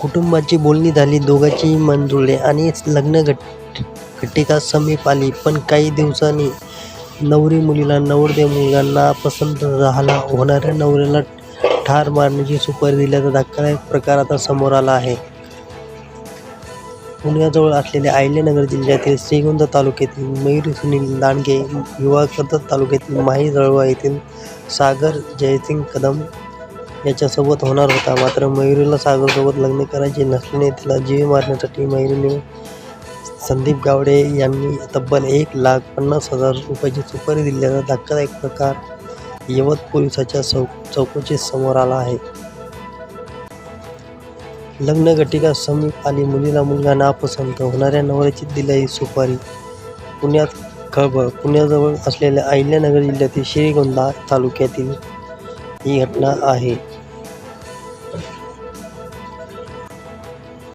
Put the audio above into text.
कुटुंबाची बोलणी झाली दोघांचीही मन जुळले आणि लग्न घट घटिका समीप आली. पण काही दिवसांनी नवरी मुलीला नवरदेव मुलगा नापसंत झाला. होणाऱ्या नवऱ्याला ठार मारण्याची सुपारी दिल्याचा धक्कादायक प्रकार आता समोर आला आहे. पुण्याजवळ असलेल्या अहिल्यानगर जिल्ह्यातील श्रीगोंदा तालुक्यातील मयूर सुनील दांडगे युवा कर्जत तालुक्यातील माही जळवा येथील सागर जयसिंग कदम याच्यासोबत होणार होता. मात्र मयुरीला सागरसोबत लग्न करायचे नसल्याने तिला जीव मारण्यासाठी मयुरीने संदीप गावडे यांनी तब्बल एक लाख पन्नास हजार रुपयाची सुपारी दिल्याचा धक्कादायक प्रकार यवत पोलिसाच्या चौ चौकशीत समोर आला आहे. लग्न घटिका समीप आली. मुलीला मुलगा नापसंत. होणाऱ्या नवऱ्याची दिली सुपारी. पुण्यात खळबळ. पुण्याजवळ असलेल्या अहिल्यानगर जिल्ह्यातील श्रीगोंदा तालुक्यातील ही घटना आहे.